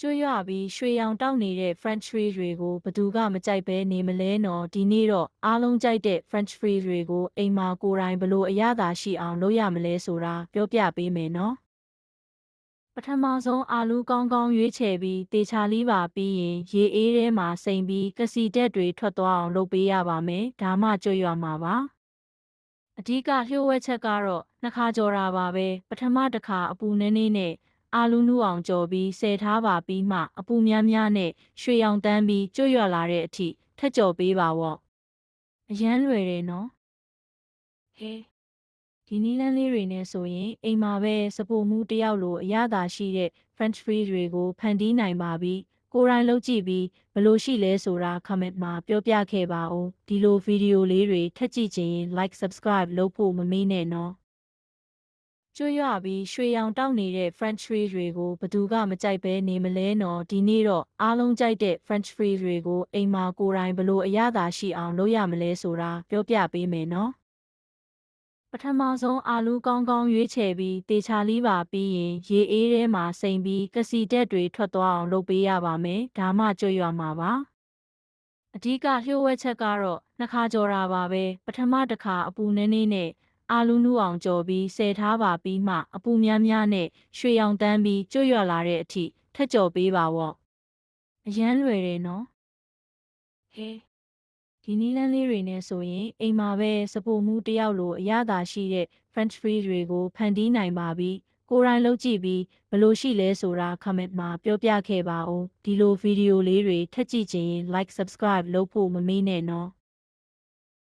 ကျွတ်ရွပြီးရွှေရောင်တောက်နေတဲ့ French fries တွေကိုဘသူကမကြိုက်ပဲနေမလဲနော်ဒီနေ့တော့အားလုံးကြိုက်တဲ့ French fries တွေကိုအိမ်မှာကိုယ်တိုင်ဘလို့အရသာရှိအောင်လုပ်ရမလဲဆိုတာပြောပြပေးမယ်နော်ပထမဆုံးအာလူးကောင်းကောင်းရွေးချယ်ပြီးတေချာလေးပါပြီးရင်ရေအေးထဲမှာစိမ်ပြီးကစီတက်တွေထွက်သွားအောင်လုပ်ပေးရပါမယ်ဒါမှကျွတ်ရွမှာပါအဓိကလျှို့ဝှက်ချက်ကတော့နှစ်ခါကြော်တာပါပဲပထမတစ်ခါအပူနည်းနည်းနဲ့ အာလူနူအောင်ကြော်ပြီးဆယ်ထားပါပြီးမှအပူများများနဲ့ရွှေရောင်တန်းပြီးကျွတ်ရွလာတဲ့အထိထက်ကြော်ပေးပါပေါ့အရန်လွယ်တယ်နော်ဟဲဒီနီးလန်းလေးတွေနဲ့ဆိုရင်အိမ်မှာပဲစပိုမှုတစ်ယောက်လိုအရသာရှိတဲ့ French fries တွေကိုဖန်တီးနိုင်ပါပြီကိုယ်တိုင်လုပ်ကြည့်ပြီးဘယ်လိုရှိလဲဆိုတာ comment မှာပြောပြခဲ့ပါဦးဒီလိုဗီဒီယိုလေးတွေထပ်ကြည့်ချင်ရင် like subscribe လုပ်ဖို့မမေ့နဲ့နော် ကျွတ်ရွပြီးရွှေရောင်တောက်နေတဲ့ French fries တွေကိုဘသူကမကြိုက်ပဲနေမလဲနော်ဒီနေ့တော့အားလုံးကြိုက်တဲ့ French fries တွေကိုအိမ်မှာကိုယ်တိုင်ဘလို့အရသာရှိအောင်လုပ်ရမလဲဆိုတာပြောပြပေးမယ်နော်ပထမဆုံးအာလူးကောင်းကောင်းရွေးချယ်ပြီးတေချာလေးပါပြီးရင်ရေအေးထဲမှာစိမ်ပြီးကစီတက်တွေထွက်သွားအောင်လုပ်ပေးရပါမယ်ဒါမှကျွတ်ရွမှာပါအဓိကလျှို့ဝှက်ချက်ကတော့နှစ်ခါကြော်တာပါပဲပထမတစ်ခါအပူနည်းနည်းနဲ့ အာလူနူအောင်ကြော်ပြီးဆယ်ထားပါပြီးမှအပူများများနဲ့ရွှေရောင်တန်းပြီးကျွတ်ရွလာတဲ့အထိထက်ကြော်ပေးပါပေါ့အရန်လွယ်တယ်နော်ဟဲဒီနီးလန်းလေးတွေနဲ့ဆိုရင်အိမ်မှာပဲစပိုမှုတစ်ယောက်လိုအရသာရှိတဲ့ French fries တွေကိုဖန်တီးနိုင်ပါပြီကိုယ်တိုင်လုပ်ကြည့်ပြီးဘယ်လိုရှိလဲဆိုတာ comment မှာပြောပြခဲ့ပါဦးဒီလိုဗီဒီယိုလေးတွေထပ်ကြည့်ချင်ရင် like subscribe လုပ်ဖို့မမေ့နဲ့နော်